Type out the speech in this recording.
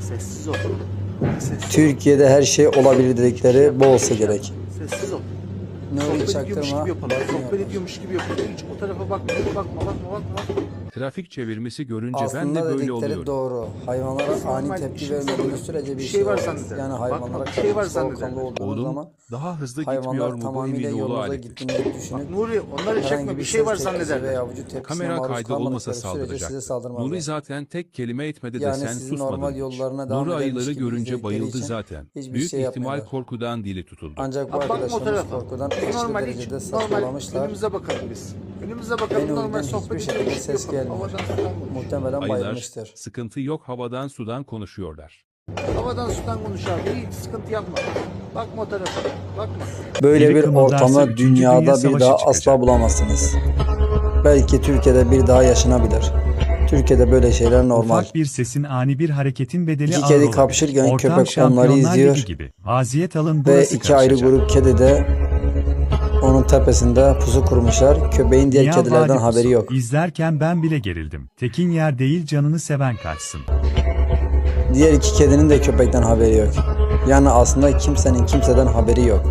Sessiz ol. Sessiz. Türkiye'de her şey olabilir dedikleri bu olsa gerek. Sessiz ol. Nuri Sohbet ediyormuş çaktırma. gibi yapalım. Sohbet ediyormuş gibi yapalım. Hiç o tarafa bakma. Bakma bakma bakma. Trafik çevirmesi görünce ben de Aslında böyle dedikleri oluyorum. doğru. Hayvanlara ani Normal tepki bir şey vermediğiniz sürece bir şey şey var zanneder. Yani Bakma, hayvanlara bir şey var soğukkanlı zanneder. olduğunuz Oğlum zaman daha hızlı gitmiyor hayvanlar mu bu tamamıyla emin yolunuza aleti? gittiğinizi düşünüp Nuri onları çekme. Bir şey var ses tepkisi zannederler. veya vücut tepkisine Kamera maruz kaydı olmasa kalmadıkları sürece size saldıracak. saldırmazlar. Nuri zaten tek kelime etmedi de Yani sen sizin susmadın normal yollarına devam Nuri edermiş ayıları gibi görünce izledikleri bayıldı için zaten. hiçbir Büyük şey ihtimal yapmıyorlar. korkudan dili tutuldu. Ancak bu Ha, bakma o arkadaşlarımız tarafa. korkudan aşırı normal hiç. derecede Normal saçmalamışlar. önümüze bakalım biz. Önümüze bakalım Beni normal sohbet hiçbir ediyormuş şekilde ses yapalım. gelmiyor. Havadan sudan konuş. Muhtemelen Ayılar bayılmıştır. sıkıntı yok havadan sudan konuşuyorlar. Havadan sudan konuş abi. Hiç sıkıntı yapma. Bakma o tarafa. Bakma. Böyle Biri bir kımıldarsa ortamı üçüncü Dünya dünyada bir Savaşı daha çıkacak. asla bulamazsınız. Belki Türkiye'de bir daha yaşanabilir. Türkiye'de böyle şeyler normal. Ufak bir sesin ani bir hareketin bedeli İki ağır kedi olabilir. kapışırken Ortam köpek onları Şampiyonlar izliyor. Gibi. Vaziyet alın Ve burası iki ayrı karışacak. grup kedi de onun tepesinde pusu kurmuşlar. Köpeğin diğer Dünya kedilerden haberi pusu. yok. İzlerken ben bile gerildim. Tekin yer değil canını seven kaçsın. Diğer iki kedinin de köpekten haberi yok. Yani aslında kimsenin kimseden haberi yok.